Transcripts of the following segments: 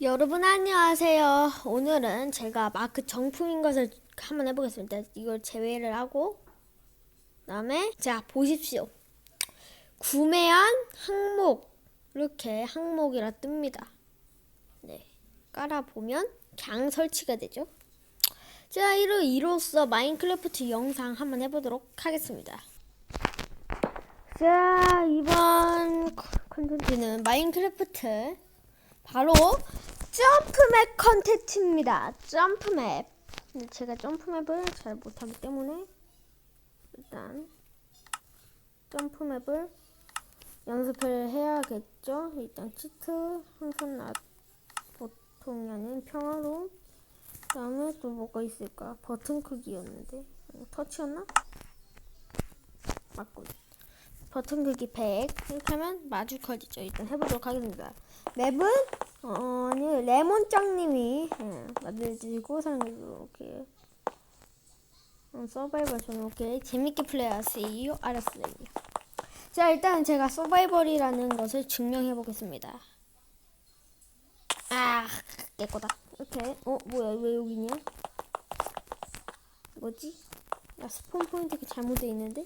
여러분 안녕하세요. 오늘은 제가 마크 정품인 것을 한번 해보겠습니다. 이걸 제외를 하고 그다음에 자 보십시오. 구매한 항목 이렇게 항목이라 뜹니다. 네 깔아 보면 그냥 설치가 되죠. 자 이로 이로써 마인크래프트 영상 한번 해보도록 하겠습니다. 자 이번 컨텐츠는 마인크래프트 바로 점프맵 컨텐츠입니다. 점프맵. 근데 제가 점프맵을 잘 못하기 때문에 일단 점프맵을 연습을 해야겠죠. 일단 치트 항상 나 보통이 아닌 평화로움. 그다음에 또 뭐가 있을까? 버튼 크기였는데 어, 터치였나? 맞고 버튼 크기 100 이렇게 하면 마주 커지죠. 일단 해보도록 하겠습니다. 맵은 어, 레몬짱님이 예, 만들어주시고 사람들도 이렇게 어, 서바이벌 저는 이렇게 재밌게 플레이하세요. 알았어요. 자 일단 제가 서바이벌이라는 것을 증명해 보겠습니다. 아 깨꼬다. 이렇게 어 뭐야 왜 여기 있냐? 뭐지? 야 스폰 포인트가 잘못되어 있는데?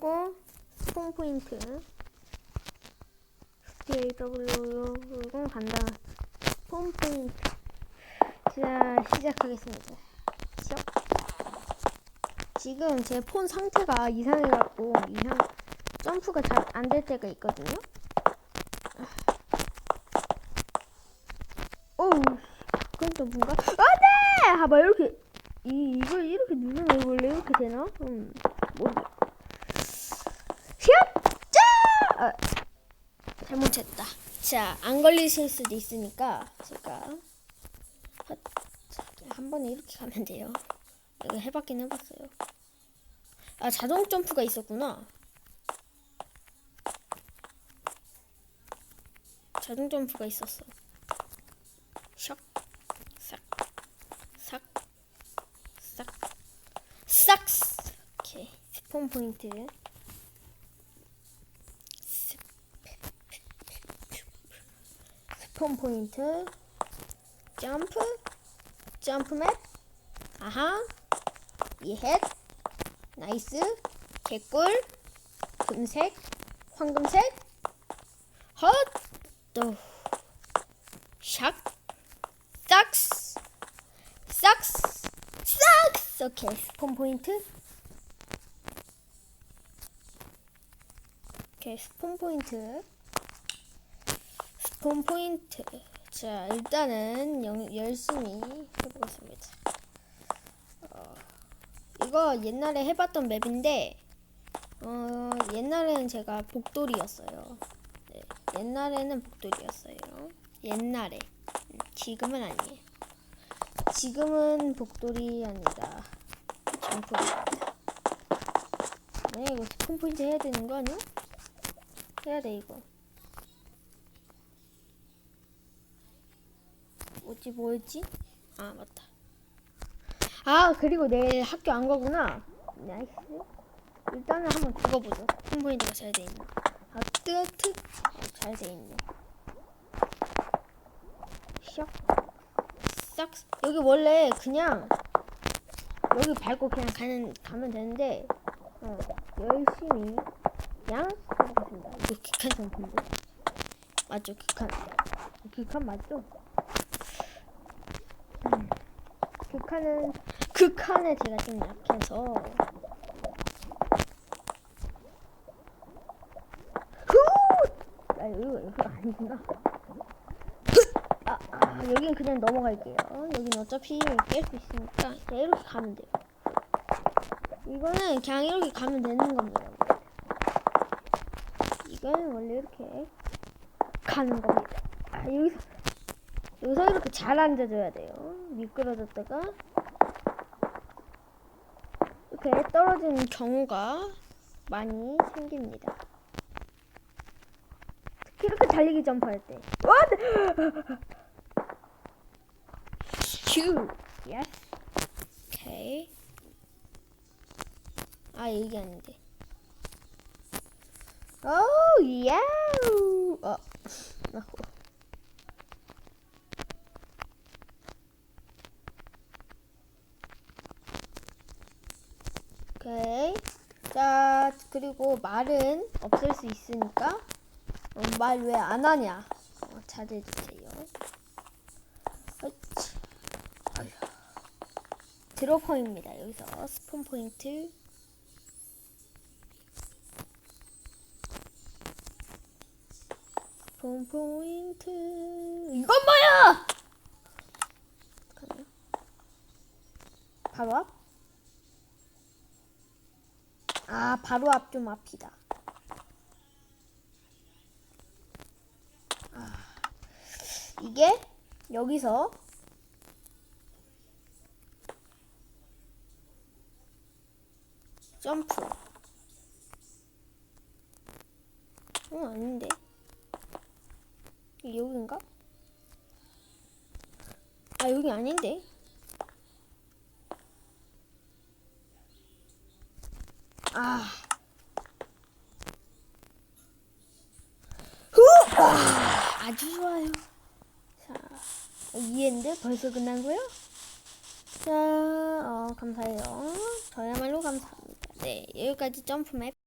그리고 스폰 포인트. DAW 이건 간다. 스폰 포인트. 자 시작하겠습니다. 시작. 지금 제 폰 상태가 이상해갖고 이상 점프가 잘 안 될 때가 있거든요. 어우 그건 또 뭔가? 안돼 봐봐 이렇게. 이 이걸 이렇게 누르면 원래? 이렇게 되나? 음 모르겠 휘었자 아, 잘못했다 자 안 걸리실 수도 있으니까 제가 한 번에 이렇게 가면 돼요 이거 해봤긴 해봤어요 아 자동 점프가 있었구나 자동 점프가 있었어 샥, 싹, 싹, 싹, 싹. 오케이. 스폰 포인트. 스- 스폰 포인트. 점프. 점프맵. 아하. 이헷. 나이스. 개꿀. 금색. 황금색. 헛. 또. 샥. 싹스 싹스 싹스 오케이 스폰 포인트 오케이 스폰 포인트 스폰 포인트 자 일단은 영, 열심히 해보겠습니다 어, 이거 옛날에 해봤던 맵인데 어, 옛날에는 제가 복돌이었어요 네, 옛날에는 복돌이었어요 옛날에 지금은 아니에요. 지금은 복돌이 아니다. 점프입니다. 네, 이거 스폰 포인트 해야 되는 거 아니야? 해야 돼, 이거. 뭐지, 뭐였지? 아, 맞다. 아, 그리고 내일 학교 안 가구나. 나이스. 일단은 한번 그거 보죠. 스폰 포인트가 잘 돼 있나. 아, 뜨트. 잘돼 있네. 샥. 싹. 여기 원래 그냥 여기 밟고 그냥 가는 가면 되는데 어, 열심히 그냥 해보겠습니다. 이게 극한 상품인데 맞죠? 극한. 극한 맞죠? 음. 극한은 극한에 제가 좀 약해서 후! 아 이거 이거 아니구나. 아, 아, 여긴 그냥 넘어갈게요. 여긴 어차피 깰 수 있으니까 그냥 이렇게 가면 돼요. 이거는 그냥 이렇게 가면 되는 겁니다. 이거는 원래 이렇게 가는 겁니다. 아, 여기서 여기서 이렇게 잘 앉아줘야 돼요. 미끄러졌다가 이렇게 떨어지는 경우가 많이 생깁니다. 특히 이렇게 달리기 점프할 때. 와! 슈. 예스. 오케이. 아, 이게 아닌데. 오, 야우. 어. 아고. 오케이. 자, 그리고 말은 없앨 수 있으니까 어, 말왜 안 하냐? 어, 잘해주세요. 드로퍼입니다. 여기서 스폰 포인트. 스폰 포인트. 이건 뭐야? 바로 앞? 아, 바로 앞 좀 앞이다. 아, 이게 여기서 점프. 어, 아닌데. 여긴가? 아, 여기 아닌데. 아. 후! 와, 아주 좋아요. 자, 이해인데 벌써 끝난고요? 자, 어, 감사해요. 저야말로 감사합니다. 네, 여기까지 점프맵.